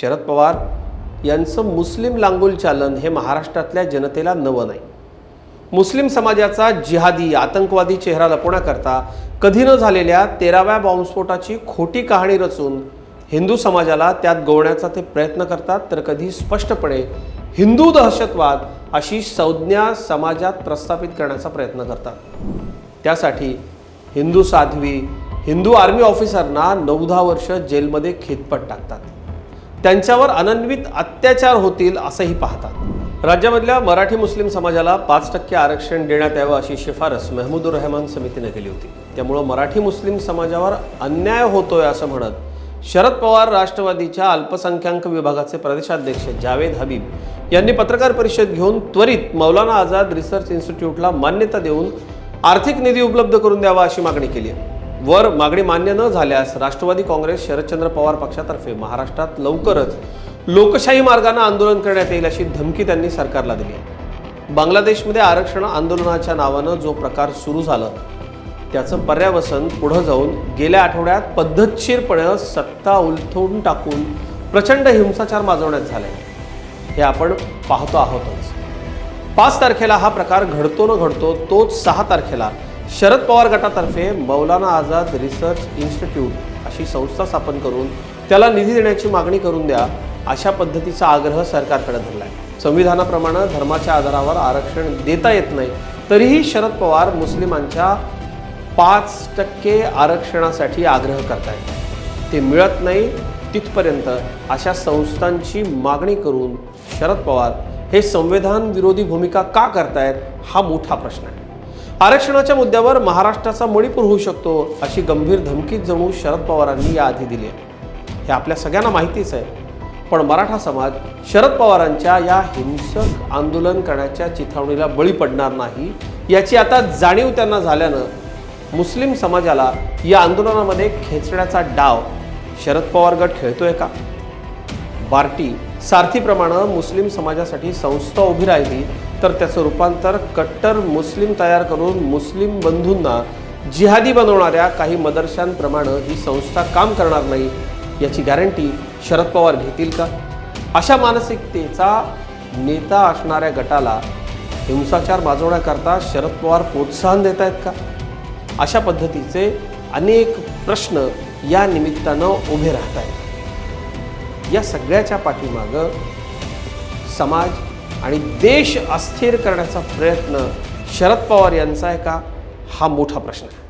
शरद पवार यांचं मुस्लिम लांगुल चालन हे महाराष्ट्रातल्या जनतेला नवं नाही. मुस्लिम समाजाचा जिहादी आतंकवादी चेहरा लपवण्याकरता कधी न झालेल्या तेराव्या बॉम्बस्फोटाची खोटी कहाणी रचून हिंदू समाजाला त्यात गोवण्याचा ते प्रयत्न करतात तर कधी स्पष्टपणे हिंदू दहशतवाद अशी संज्ञा समाजात प्रस्थापित करण्याचा प्रयत्न करतात. त्यासाठी हिंदू साध्वी हिंदू आर्मी ऑफिसरना नऊ दहा वर्ष जेलमध्ये खेतपट टाकतात. त्यांच्यावर अनन्वित अत्याचार होतील असंही पाहतात. राज्यामधल्या मराठी मुस्लिम समाजाला पाच टक्के आरक्षण देण्यात यावं अशी शिफारस महमूदुर रहमान समितीने केली होती. त्यामुळं मराठी मुस्लिम समाजावर अन्याय होतोय असं म्हणत शरद पवार राष्ट्रवादीच्या अल्पसंख्याक विभागाचे प्रदेशाध्यक्ष जावेद हबीब यांनी पत्रकार परिषद घेऊन त्वरित मौलाना आझाद रिसर्च इन्स्टिट्यूटला मान्यता देऊन आर्थिक निधी उपलब्ध करून द्यावा अशी मागणी केली आहे. वर मागणी मान्य न झाल्यास राष्ट्रवादी काँग्रेस शरदचंद्र पवार पक्षातर्फे महाराष्ट्रात लवकरच लोकशाही मार्गाने आंदोलन करण्यात येईल अशी धमकी त्यांनी सरकारला दिली आहे. बांगलादेशमध्ये आरक्षण आंदोलनाच्या नावानं जो प्रकार सुरू झाला त्याचं पर्यावसन पुढं जाऊन गेल्या आठवड्यात पद्धतशीरपणे सत्ता उलथून टाकून प्रचंड हिंसाचार माजवण्यात झालाय. हे आपण पाहतो आहोतच. पाच तारखेला हा प्रकार घडतो न घडतो तोच सहा तारखेला शरद पवार गटातर्फे मौलाना आझाद रिसर्च इन्स्टिट्यूट अशी संस्था स्थापन करून त्याला निधी देण्याची मागणी करून द्या अशा पद्धतीचा आग्रह सरकारकडे धरला आहे संविधानाप्रमाणे धर्माच्या आधारावर आरक्षण देता येत नाही तरीही शरद पवार मुस्लिमांच्या पाच टक्के आरक्षणासाठी आग्रह करतायत. ते मिळत नाही तिथपर्यंत अशा संस्थांची मागणी करून शरद पवार हे संविधान विरोधी भूमिका का करतायत हा मोठा प्रश्न आहे. आरक्षणाच्या मुद्द्यावर महाराष्ट्राचा मणिपूर होऊ शकतो अशी गंभीर धमकी जणू शरद पवारांनी याआधी दिली आहे. हे आपल्या सगळ्यांना माहितीच आहे. पण मराठा समाज शरद पवारांच्या या हिंसक आंदोलन करण्याच्या चिथावणीला बळी पडणार नाही याची आता जाणीव त्यांना झाल्यानं मुस्लिम समाजाला या आंदोलनामध्ये खेचण्याचा डाव शरद पवार गट खेळतोय का? बार्टी सारथीप्रमाणे मुस्लिम समाजासाठी संस्था उभी राहिली तर त्याचं रूपांतर कट्टर मुस्लिम तयार करून मुस्लिम बंधूंना जिहादी बनवणाऱ्या काही मदरशांप्रमाणे ही संस्था काम करणार नाही याची गॅरंटी शरद पवार घेतील का? अशा मानसिकतेचा नेता असणाऱ्या गटाला हिंसाचार माजवण्याकरता शरद पवार प्रोत्साहन देत आहेत का? अशा पद्धतीचे अनेक प्रश्न या निमित्तानं उभे राहत आहेत या सगळ्याच्या पाठीमागं समाज आणि देश अस्थिर करण्याचा प्रयत्न शरद पवार यांचा आहे का? हा मोठा प्रश्न आहे.